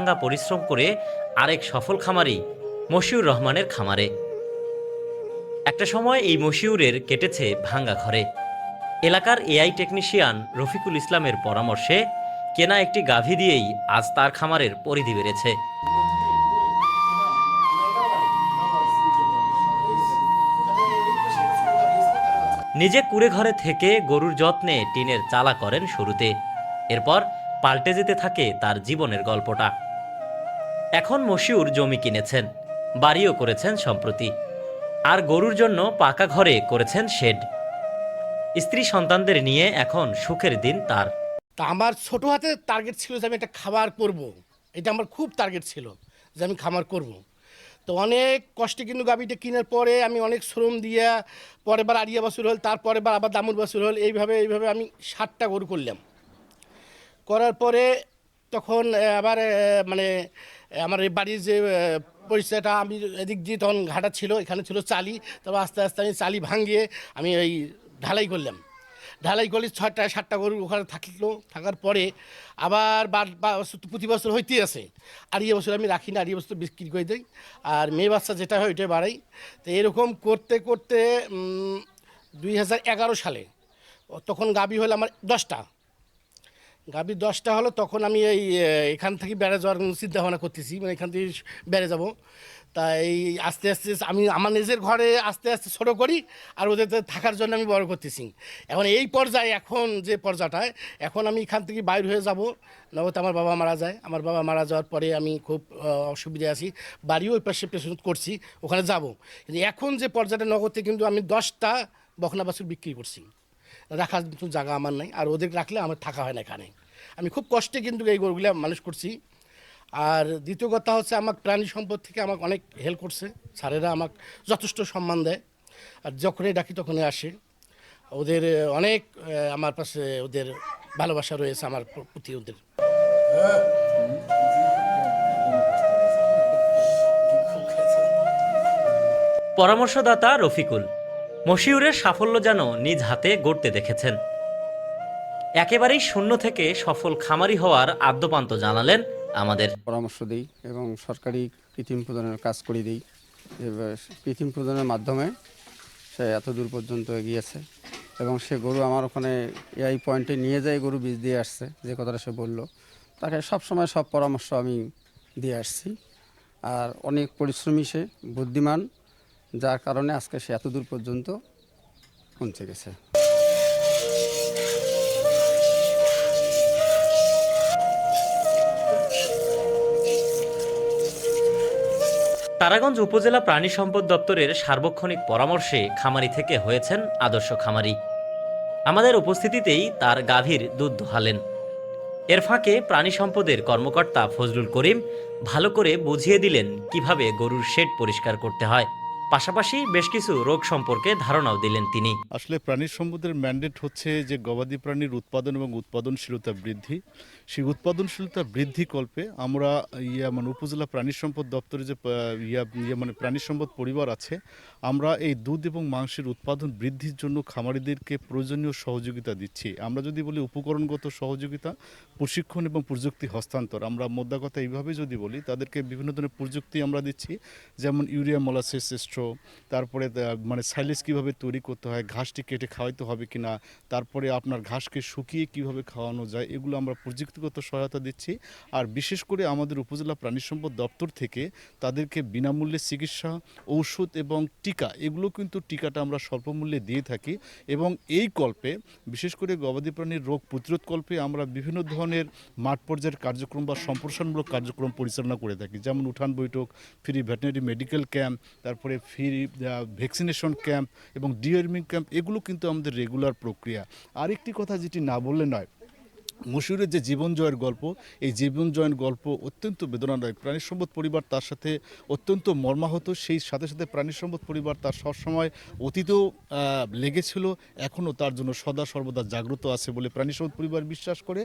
ভাঙ্গা পরিশ্রম করে আরেক সফল খামারি মশিউর রহমানের খামারে। একটা সময় এই মশিউরের কেটেছে ভাঙ্গা ঘরে। এলাকার এআই টেকনিশিয়ান রফিকুল ইসলামের পরামর্শে কেনা একটি গাভী দিয়েই আজ তার খামারের পরিধি বেড়েছে। নিজে কুড়ে ঘরে থেকে গরুর যত্নে টিনের চালা করেন শুরুতে। এরপর পাল্টে যেতে থাকে তার জীবনের গল্পটা। এখন মশিউর জমি কিনেছেন, বাড়িও করেছেন সম্প্রতি, আর গরুর জন্য পাকা ঘরে করেছেন শেড স্ত্রী সন্তানদের নিয়ে এখন সুখের দিন তার তা আমার ছোট হাতে টার্গেট ছিল যে আমি একটা খাবার করব। এটা আমার খুব টার্গেট ছিল যে আমি খামার করব। তো অনেক কষ্টে কিন্তু গাবিটা কেনার পরে আমি অনেক শ্রম দিয়ে পরের বার আড়িয়া বছর হল, তারপরে বার আবার দামুর বছর হল, এইভাবে এইভাবে আমি ষাটটা গরু করলাম করার পরে তখন আবার মানে আমার এই বাড়ির যে পরিচয়টা আমি এদিক দিয়ে তখন ঘাটা ছিল, এখানে ছিল চালি তারপর আস্তে আস্তে আমি চালি ভাঙিয়ে আমি ওই ঢালাই করলাম। ঢালাই করলে ছয়টা সাতটা গরু ওখানে থাকল, থাকার পরে আবার প্রতি বছর হইতেই আছে। আর ইয়ে বছর আমি রাখি না, আর ইয়ে বছর বিক্রি করে দিই। আর মেয়ে বাচ্চা যেটা হয় ওইটাই বাড়াই। তো এরকম করতে করতে দুই হাজার এগারো সালে, তখন গাবি হলো আমার দশটা। গাভী দশটা হলো তখন আমি এই এখান থেকে বেড়ে যাওয়ার চিন্তা ভাবনা করতেছি মানে এখান থেকে বেড়ে যাব। তাই আস্তে আস্তে আমি আমার নিজের ঘরে আস্তে আস্তে ছোটো করি আর ওদের থাকার জন্য আমি বড় করতেছি। এখন এই পর্যায়ে এখন যে পর্যায়টায় এখন আমি এখান থেকে বাইর হয়ে যাব নগদ আমার বাবা মারা যায়। আমার বাবা মারা যাওয়ার পরে আমি খুব আহ, অসুবিধায় আছি। বাড়িও ওই পাশে পেছন করছি ওখানে যাব। কিন্তু এখন যে পর্যায়টা নগদে কিন্তু আমি দশটা বখনা বাছুর বিক্রি করছি। রাখার মতো জায়গা আমার নাই। আর ওদের রাখলে আমার থাকা হয় না এখানে। আমি খুব কষ্টে কিন্তু এই গরুগুলো মানুষ করছি। আর দ্বিতীয় কথা হচ্ছে আমার প্রাণী সম্পদ থেকে আমাকে অনেক হেল্প করছে। স্যারেরা আমাকে যথেষ্ট সম্মান দেয়। আর যখনই ডাকি তখনই আসে। ওদের অনেক আমার পাশে ওদের ভালোবাসা রয়েছে আমার প্রতি ওদের। পরামর্শদাতা রফিকুল। মশিউরের সাফল্য যেন নিজ হাতে গড়তে দেখেছেন। একেবারেই শূন্য থেকে সফল খামারি হওয়ার আদ্যপান্ত জানালেন আমাদের। পরামর্শ দিই এবং সরকারি কৃত্রিম প্রদানের কাজ করে দিই। কৃত্রিম প্রদানের মাধ্যমে সে এত দূর পর্যন্ত এগিয়েছে এবং সে গরু আমার ওখানে এই পয়েন্টে নিয়ে যায়, গরু বীজ দিয়ে আসছে, যে কথাটা সে বলল। তাকে সব সময় সব পরামর্শ আমি দিয়ে আসছি। আর অনেক পরিশ্রমী সে, বুদ্ধিমান যার কারণে আজকে সে এত দূর পর্যন্ত পৌঁছে গেছে। তারাগঞ্জ উপজেলা প্রাণী সম্পদ দপ্তরের সার্বক্ষণিক পরামর্শে খামারি থেকে হয়েছেন আদর্শ খামারি। আমাদের উপস্থিতিতেই তার গাভীর দুধ দোহালেন। এর ফাঁকে প্রাণী সম্পদের কর্মকর্তা ফজলুল করিম ভালো করে বুঝিয়ে দিলেন কীভাবে গরুর শেড পরিষ্কার করতে হয়। পাশাপাশি বেশ কিছু রোগ সম্পর্কে ধারণাও দিলেন তিনি। আসলে প্রাণীর সম্পদের ম্যান্ডেট হচ্ছে যে গবাদি প্রাণীর উৎপাদন এবং উৎপাদনশীলতা বৃদ্ধি। সেই উৎপাদনশীলতা বৃদ্ধি কল্পে আমরা ইয়া মানে উপজেলা প্রাণী সম্পদ দপ্তরে যে ইয়া ইয়া মানে প্রাণী সম্পদ পরিবার আছে, আমরা এই দুধ এবং মাংসের উৎপাদন বৃদ্ধির জন্য খামারিদেরকে প্রয়োজনীয় সহযোগিতা দিচ্ছি। আমরা যদি বলি উপকরণগত সহযোগিতা, প্রশিক্ষণ এবং প্রযুক্তি হস্তান্তর, আমরা মোদ্দা কথা এইভাবে যদি বলি, তাদেরকে বিভিন্ন ধরনের প্রযুক্তি আমরা দিচ্ছি, যেমন ইউরিয়া, মোলাসিস স্ট্রো তারপরে মানে সাইলেজ কীভাবে তৈরি করতে হয়, ঘাসটি কেটে খাওয়াইতে হবে কি না তারপরে আপনার ঘাসকে শুকিয়ে কীভাবে খাওয়ানো যায়, এগুলো আমরা প্রযুক্তিগত সহায়তা দিচ্ছি। আর বিশেষ করে আমাদের উপজেলা প্রাণী সম্পদ দপ্তর থেকে তাদেরকে বিনামূল্যে চিকিৎসা, ঔষধ এবং টিকা, এগুলো কিন্তু টিকাটা আমরা স্বল্প মূল্যে দিয়ে থাকি এবং এই কল্পে, বিশেষ করে গবাদি প্রাণীর রোগ প্রতিরোধ কল্পে আমরা বিভিন্ন ধরনের মাঠ পর্যায়ের কার্যক্রম বা সম্প্রসারণমূলক কার্যক্রম পরিচালনা করে থাকি। যেমন উঠান বৈঠক, ফ্রি ভেটেনারি মেডিকেল ক্যাম্প, তারপরে ফ্রি ভ্যাকসিনেশন ক্যাম্প এবং ডিওয়ার্মিং ক্যাম্প এগুলো কিন্তু আমাদের রেগুলার প্রক্রিয়া। আরেকটি কথা যেটি না বললে নয় মশুরের যে জীবন জয়ের গল্প, এই জীবন জয়ের গল্প অত্যন্ত বেদনাদায়ক। প্রাণী সম্পদ পরিবার তার সাথে অত্যন্ত মর্মাহত, সেই সাথে সাথে প্রাণী সম্পদ পরিবার তার সবসময় অতীতেও লেগেছিল, এখনও তার জন্য সদা সর্বদা জাগ্রত আছে বলে প্রাণী সম্পদ পরিবার বিশ্বাস করে।